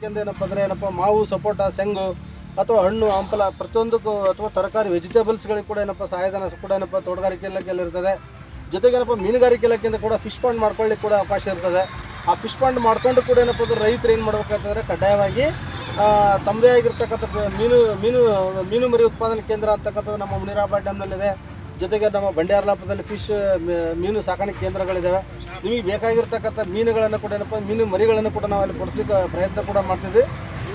ಇಲಾಖೆಯಿಂದ ಏನಪ್ಪ ಅಂದರೆ ಏನಪ್ಪ, ಮಾವು, ಸಪೋಟ ಸೆಂಗು ಅಥವಾ ಹಣ್ಣು, ಹಂಪಲ ಪ್ರತಿಯೊಂದಕ್ಕೂ ಅಥವಾ ತರಕಾರಿ, ವೆಜಿಟೇಬಲ್ಸ್ಗಳಿಗೆ ಕೂಡ ಏನಪ್ಪ, ಸಹಾಯಧನ ಕೂಡ ಏನಪ್ಪ, ತೋಟಗಾರಿಕೆ ಇಲಾಖೆಯಲ್ಲಿ ಇರ್ತದೆ. ಜೊತೆಗೆ ಏನಪ್ಪ, ಮೀನುಗಾರಿಕೆ ಇಲಾಖೆಯಿಂದ ಕೂಡ ಫಿಶ್ ಪಾಂಡ್ ಮಾಡ್ಕೊಳ್ಳಿಕ್ಕೆ ಕೂಡ ಅವಕಾಶ ಇರ್ತದೆ. ಆ ಫಿಶ್ ಪಾಂಡ್ ಮಾಡ್ಕೊಂಡು ಕೂಡ ಏನಪ್ಪ ಅಂದ್ರೆ ರೈತರು ಏನು ಮಾಡ್ಬೇಕಂತಂದರೆ ಕಡ್ಡಾಯವಾಗಿ ತಮ್ಮದೇ ಆಗಿರ್ತಕ್ಕಂಥ ಮೀನು ಮೀನು ಮೀನು ಮರಿ ಉತ್ಪಾದನಾ ಕೇಂದ್ರ ಅಂತಕ್ಕಂಥದ್ದು ನಮ್ಮ ಮುನಿರಾಬಾದ್ ಡ್ಯಾಮ್ನಲ್ಲಿದೆ ಜೊತೆಗೆ ನಮ್ಮ ಬಂಡ್ಯಾರ್ಲಾಪದಲ್ಲಿ ಫಿಶ್ ಮೀನು ಸಾಕಾಣಿಕೆ ಕೇಂದ್ರಗಳಿದ್ದಾವೆ ನಿಮಗೆ ಬೇಕಾಗಿರ್ತಕ್ಕಂಥ ಮೀನುಗಳನ್ನು ಕೂಡ ಏನಪ್ಪ, ಮೀನು ಮರಿಗಳನ್ನು ಕೂಡ ನಾವು ಅಲ್ಲಿ ಕೊಡಿಸ್ಲಿಕ್ಕೆ ಪ್ರಯತ್ನ ಕೂಡ ಮಾಡ್ತಿದ್ವಿ.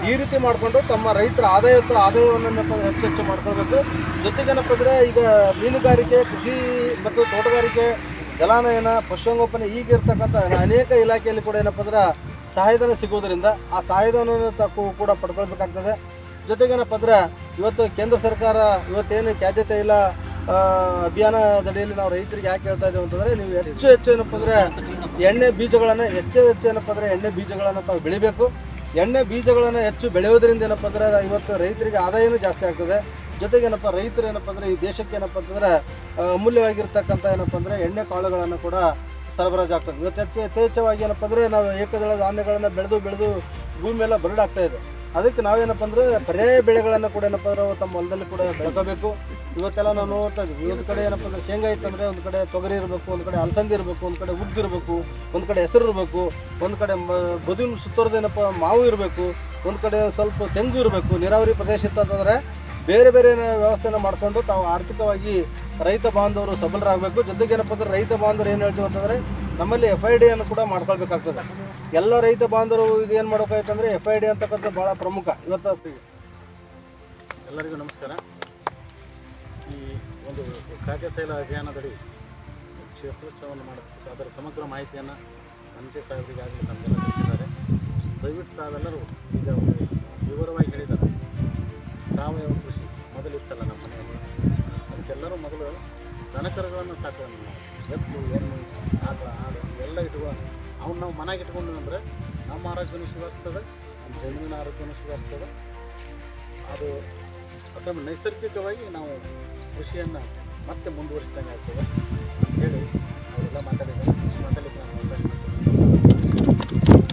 ಈ ರೀತಿ ಮಾಡಿಕೊಂಡು ತಮ್ಮ ರೈತರ ಆದಾಯ ಆದಾಯವನ್ನು ಹೆಚ್ಚು ಹೆಚ್ಚು ಮಾಡ್ಕೊಳ್ಬೇಕು. ಜೊತೆಗೆ ಏನಪ್ಪ ಅಂದರೆ ಈಗ ಮೀನುಗಾರಿಕೆ, ಕೃಷಿ ಮತ್ತು ತೋಟಗಾರಿಕೆ, ಜಲಾನಯನ, ಪಶುಸಂಗೋಪನೆ ಈಗಿರ್ತಕ್ಕಂಥ ಅನೇಕ ಇಲಾಖೆಯಲ್ಲಿ ಕೂಡ ಏನಪ್ಪ ಅಂದ್ರೆ ಸಹಾಯಧನ ಸಿಗೋದರಿಂದ ಆ ಸಹಾಯಧನವನ್ನು ಕೂಡ ಪಡ್ಕೊಳ್ಬೇಕಾಗ್ತದೆ. ಜೊತೆಗೇನಪ್ಪ ಅಂದ್ರೆ ಇವತ್ತು ಕೇಂದ್ರ ಸರ್ಕಾರ ಇವತ್ತೇನು ಖಾದ್ಯತೆ ಇಲ್ಲ ಅಭಿಯಾನದಡಿಯಲ್ಲಿ ನಾವು ರೈತರಿಗೆ ಯಾಕೆ ಹೇಳ್ತಾ ಇದ್ದೇವೆ ಅಂತಂದರೆ ನೀವು ಹೆಚ್ಚು ಹೆಚ್ಚು ಏನಪ್ಪ ಅಂದರೆ ಎಣ್ಣೆ ಬೀಜಗಳನ್ನು, ಹೆಚ್ಚು ಹೆಚ್ಚು ಏನಪ್ಪ ಅಂದರೆ ಎಣ್ಣೆ ಬೀಜಗಳನ್ನು ತಾವು ಬೆಳಿಬೇಕು. ಎಣ್ಣೆ ಬೀಜಗಳನ್ನು ಹೆಚ್ಚು ಬೆಳೆಯೋದ್ರಿಂದ ಏನಪ್ಪ ಅಂದರೆ ಇವತ್ತು ರೈತರಿಗೆ ಆದಾಯನೂ ಜಾಸ್ತಿ ಆಗ್ತದೆ. ಜೊತೆಗೆ ಏನಪ್ಪ ರೈತರು ಏನಪ್ಪ ಅಂದರೆ ಈ ದೇಶಕ್ಕೆ ಏನಪ್ಪ ಅಂತಂದರೆ ಅಮೂಲ್ಯವಾಗಿರ್ತಕ್ಕಂಥ ಏನಪ್ಪ ಅಂದರೆ ಎಣ್ಣೆ ಕಾಳುಗಳನ್ನು ಕೂಡ ಸರಬರಾಜು ಆಗ್ತದೆ. ಇವತ್ತು ಹೆಚ್ಚು ಯಥೇಚ್ಛವಾಗಿ ಏನಪ್ಪ ಅಂದರೆ ನಾವು ಏಕದಳ ಧಾನ್ಯಗಳನ್ನು ಬೆಳೆದು ಬೆಳೆದು ಭೂಮಿ ಎಲ್ಲ ಬರಡಾಗ್ತಾ ಇದೆ. ಅದಕ್ಕೆ ನಾವೇನಪ್ಪ ಅಂದ್ರೆ ಬರೇ ಬೆಳೆಗಳನ್ನು ಕೂಡ ಏನಪ್ಪ ಅಂದ್ರೆ ತಮ್ಮ ಹೊಲದಲ್ಲಿ ಕೂಡ ಬೆಳ್ಕೋಬೇಕು. ಇವತ್ತೆಲ್ಲ ನಾವು ನೋಡ್ತಾ ಇದ್ವಿ. ಒಂದು ಕಡೆ ಏನಪ್ಪ ಅಂದ್ರೆ ಶೇಂಗಾ ಇತ್ತಂದರೆ ಒಂದು ಕಡೆ ತೊಗರಿ ಇರಬೇಕು, ಒಂದು ಕಡೆ ಅಲಸಂದಿ ಇರಬೇಕು, ಒಂದು ಕಡೆ ಉದ್ದು ಇರಬೇಕು, ಒಂದು ಕಡೆ ಹೆಸರು ಇರಬೇಕು, ಒಂದು ಕಡೆ ಬದುವಿನ ಸುತ್ತೋರ್ದು ಏನಪ್ಪ ಮಾವು ಇರಬೇಕು, ಒಂದು ಕಡೆ ಸ್ವಲ್ಪ ತೆಂಗು ಇರಬೇಕು, ನೀರಾವರಿ ಪ್ರದೇಶ ಇತ್ತಂತಂದರೆ ಬೇರೆ ಬೇರೆ ವ್ಯವಸ್ಥೆನ ಮಾಡಿಕೊಂಡು ತಾವು ಆರ್ಥಿಕವಾಗಿ ರೈತ ಬಾಂಧವರು ಸಬಲರಾಗಬೇಕು. ಜೊತೆಗೆ ಏನಪ್ಪ ಅಂದ್ರೆ ರೈತ ಬಾಂಧವರು ಏನು ಹೇಳ್ತೀವಿ ಅಂತಂದರೆ ನಮ್ಮಲ್ಲಿ ಎಫ್ ಐ ಡಿಯನ್ನು ಕೂಡ ಮಾಡ್ಕೊಳ್ಬೇಕಾಗ್ತದೆ. ಎಲ್ಲ ರೈತ ಬಾಂಧವರು ಇದು ಏನು ಮಾಡ್ಬೇಕಾಯ್ತು ಅಂದರೆ ಎಫ್ ಐ ಡಿ ಅಂತಕ್ಕಂಥ ಭಾಳ ಪ್ರಮುಖ. ಇವತ್ತು ಎಲ್ಲರಿಗೂ ನಮಸ್ಕಾರ. ಈ ಒಂದು ಖಾದ್ಯ ತೈಲ ಅಭಿಯಾನದಡಿ ಕ್ಷೇತ್ರೋತ್ಸವವನ್ನು ಮಾಡಬೇಕು ಅದರ ಸಮಗ್ರ ಮಾಹಿತಿಯನ್ನು ಅಂಚೆ ಸಾಹೇಬರಿಗೆ ಆಗಲಿ ನಮಗೆಲ್ಲ ತಿಳಿಸಿದ್ದಾರೆ. ದಯವಿಟ್ಟು ತಾವೆಲ್ಲರೂ ಈಗ ವಿವರವಾಗಿ ಹೇಳಿದ್ದಾರೆ ಸಾವಯವ ಕೃಷಿ ಮೊದಲು ಇತ್ತಲ್ಲ ನಮ್ಮ ಮನೆಯಲ್ಲಿ. ಅದಕ್ಕೆಲ್ಲರೂ ಮೊದಲು ದನಕರುಗಳನ್ನು ಸಾಕೋಣ ಎತ್ತು, ಎಮ್ಮೆ, ಆಕಳ ಆಡು ಎಲ್ಲ ಇಟ್ಕೊ ಅವ್ನು ನಾವು ಮನೆಗೆ ಇಟ್ಕೊಂಡು ಅಂದರೆ ನಮ್ಮ ಆರೋಗ್ಯನೂ ಸುಧಾರಿಸ್ತದೆ, ನಮ್ಮ ಜಮೀನಿನ ಆರೋಗ್ಯನೂ ಸುಧಾರಿಸ್ತದೆ. ಅದು ಅಥವಾ ನೈಸರ್ಗಿಕವಾಗಿ ನಾವು ಕೃಷಿಯನ್ನು ಮತ್ತೆ ಮುಂದುವರಿಸಿದಂಗೆ ಆಗ್ತದೆ ಹೇಳಿ